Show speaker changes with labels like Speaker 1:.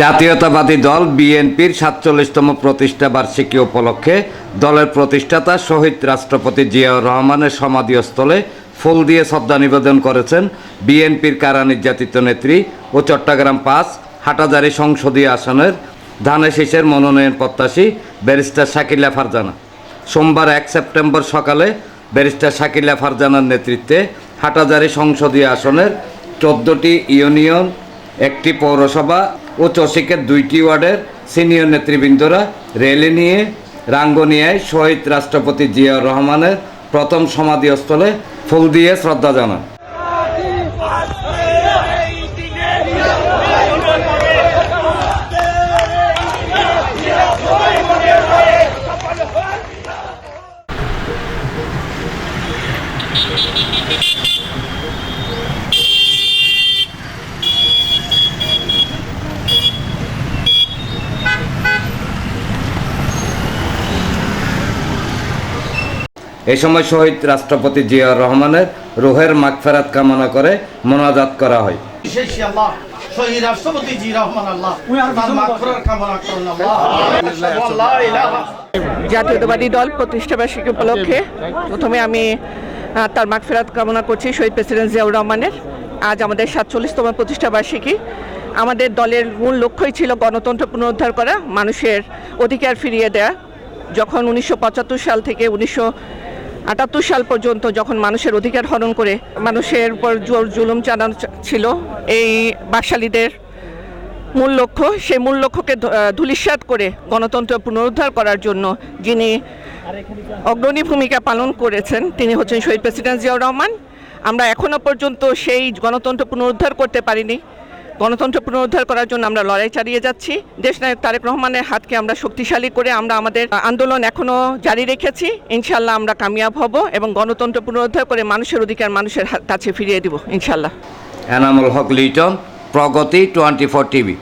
Speaker 1: জাতীয়তাবাদী দল বিএনপির সাতচল্লিশতম প্রতিষ্ঠা বার্ষিকী উপলক্ষে দলের প্রতিষ্ঠাতা শহীদ রাষ্ট্রপতি জিয়াউর রহমানের সমাধিস্থলে ফুল দিয়ে শ্রদ্ধা নিবেদন করেছেন বিএনপির কারা নির্যাতিত নেত্রী ও চট্টগ্রাম পাঁচ হাটাজারি সংসদীয় আসনের ধানের শীষের মনোনয়ন প্রত্যাশী ব্যারিস্টার শাকিলা ফারজানা। সোমবার এক সেপ্টেম্বর সকালে ব্যারিস্টার শাকিলা ফারজানার নেতৃত্বে হাটাজারি সংসদীয় আসনের চোদ্দোটি ইউনিয়ন, একটি পৌরসভা ও চসিকের দুইটি ওয়ার্ডের সিনিয়র নেতৃবৃন্দরা র্যালি নিয়ে, রাঙ্গনিয়ায় শহীদ রাষ্ট্রপতি জিয়াউর রহমানের প্রথম সমাধিস্থলে ফুল দিয়ে শ্রদ্ধা জানান। এই সময় শহীদ রাষ্ট্রপতি জিয়াউর রহমানের রুহের মাগফেরাত কামনা করে মোনাজাত করা হয়।
Speaker 2: বিশেষ শহীদ রাষ্ট্রপতি জি রহমান আল্লাহ তার মাগফিরাত কামনা করুন আল্লাহ। আল্লাহ
Speaker 3: জাতীয়তাবাদী দল প্রতিষ্ঠাবার্ষিকী উপলক্ষে প্রথমে আমি তার মাগফেরাত কামনা করছি শহীদ প্রেসিডেন্ট জিয়াউর রহমানের। আজ আমাদের সাতচল্লিশতম প্রতিষ্ঠাবার্ষিকী। আমাদের দলের মূল লক্ষ্যই ছিল গণতন্ত্র পুনরুদ্ধার করা মানুষের অধিকার ফিরিয়ে দেয়া। যখন উনিশশো পঁচাত্তর সাল থেকে উনিশশো আটাত্তর সাল পর্যন্ত যখন মানুষের অধিকার হরণ করে মানুষের উপর জোর জুলুম চালানো ছিল এই বাকশালীদের মূল লক্ষ্য সেই মূল লক্ষ্যকে ধ- আহ, করে গণতন্ত্র পুনরুদ্ধার করার জন্য যিনি অগ্রণী ভূমিকা পালন করেছেন তিনি হচ্ছেন শহীদ প্রেসিডেন্ট জিয়াউর রহমান। আমরা এখনও পর্যন্ত সেই গণতন্ত্র পুনরুদ্ধার করতে পারিনি। গণতন্ত্র পুনরুদ্ধার করার জন্য আমরা লড়াই চালিয়ে যাচ্ছি। দেশনায়ক তারেক রহমানের হাতকে আমরা শক্তিশালী করে আমরা আমাদের আন্দোলন এখনও জারি রেখেছি। ইনশাল্লাহ আমরা কামিয়াব হব এবং গণতন্ত্র পুনরুদ্ধার করে মানুষের অধিকার মানুষের কাছে ফিরিয়ে দিব, ইনশাল্লাহ।
Speaker 1: Enamul Haque Liton, Pragati, twenty four TV.